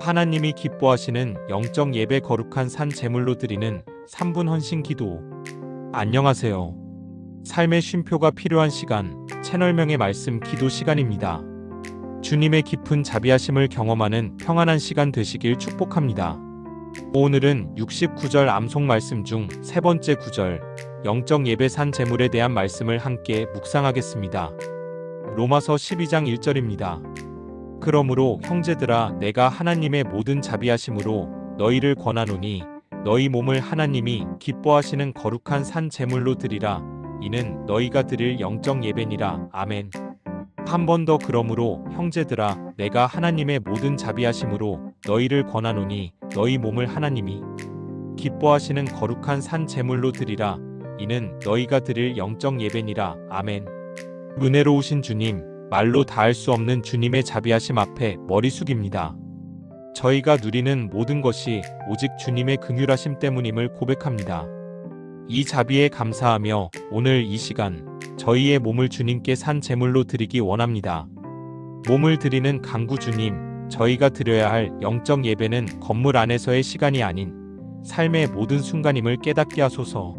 하나님이 기뻐하시는 영적 예배 거룩한 산 제물로 드리는 3분 헌신 기도. 안녕하세요. 삶의 쉼표가 필요한 시간, 채널명의 말씀 기도 시간입니다. 주님의 깊은 자비하심을 경험하는 평안한 시간 되시길 축복합니다. 오늘은 69절 암송 말씀 중 세 번째 구절, 영적 예배 산 제물에 대한 말씀을 함께 묵상하겠습니다. 로마서 12장 1절입니다. 그러므로 형제들아 내가 하나님의 모든 자비하심으로 너희를 권하노니 너희 몸을 하나님이 기뻐하시는 거룩한 산 제물로 드리라 이는 너희가 드릴 영적 예배니라 아멘. 한 번 더 그러므로 형제들아 내가 하나님의 모든 자비하심으로 너희를 권하노니 너희 몸을 하나님이 기뻐하시는 거룩한 산 제물로 드리라 이는 너희가 드릴 영적 예배니라 아멘. 은혜로우신 주님 말로 다할 수 없는 주님의 자비하심 앞에 머리 숙입니다. 저희가 누리는 모든 것이 오직 주님의 긍휼하심 때문임을 고백합니다. 이 자비에 감사하며 오늘 이 시간 저희의 몸을 주님께 산 제물로 드리기 원합니다. 몸을 드리는 강구 주님, 저희가 드려야 할 영적 예배는 건물 안에서의 시간이 아닌 삶의 모든 순간임을 깨닫게 하소서.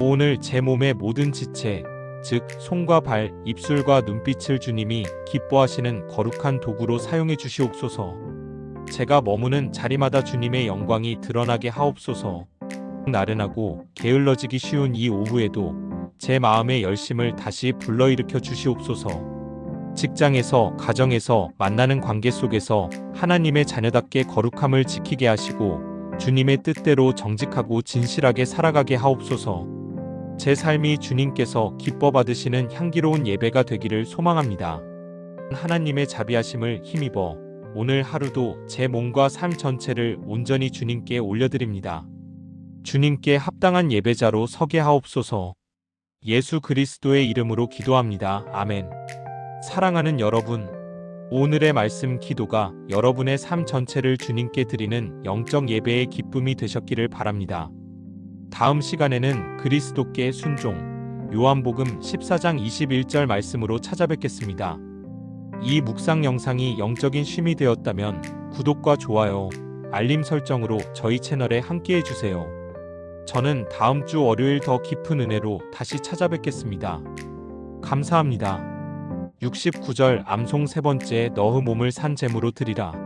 오늘 제 몸의 모든 지체, 즉 손과 발, 입술과 눈빛을 주님이 기뻐하시는 거룩한 도구로 사용해 주시옵소서. 제가 머무는 자리마다 주님의 영광이 드러나게 하옵소서. 나른하고 게을러지기 쉬운 이 오후에도 제 마음의 열심을 다시 불러일으켜 주시옵소서. 직장에서, 가정에서, 만나는 관계 속에서 하나님의 자녀답게 거룩함을 지키게 하시고 주님의 뜻대로 정직하고 진실하게 살아가게 하옵소서. 제 삶이 주님께서 기뻐 받으시는 향기로운 예배가 되기를 소망합니다. 하나님의 자비하심을 힘입어 오늘 하루도 제 몸과 삶 전체를 온전히 주님께 올려드립니다. 주님께 합당한 예배자로 서게 하옵소서. 예수 그리스도의 이름으로 기도합니다. 아멘. 사랑하는 여러분, 오늘의 말씀 기도가 여러분의 삶 전체를 주님께 드리는 영적 예배의 기쁨이 되셨기를 바랍니다. 다음 시간에는 그리스도께 순종, 요한복음 14장 21절 말씀으로 찾아뵙겠습니다. 이 묵상 영상이 영적인 쉼이 되었다면 구독과 좋아요, 알림 설정으로 저희 채널에 함께 해 주세요. 저는 다음 주 월요일 더 깊은 은혜로 다시 찾아뵙겠습니다. 감사합니다. 69절 암송 세 번째 너의 몸을 산 제물로 드리라.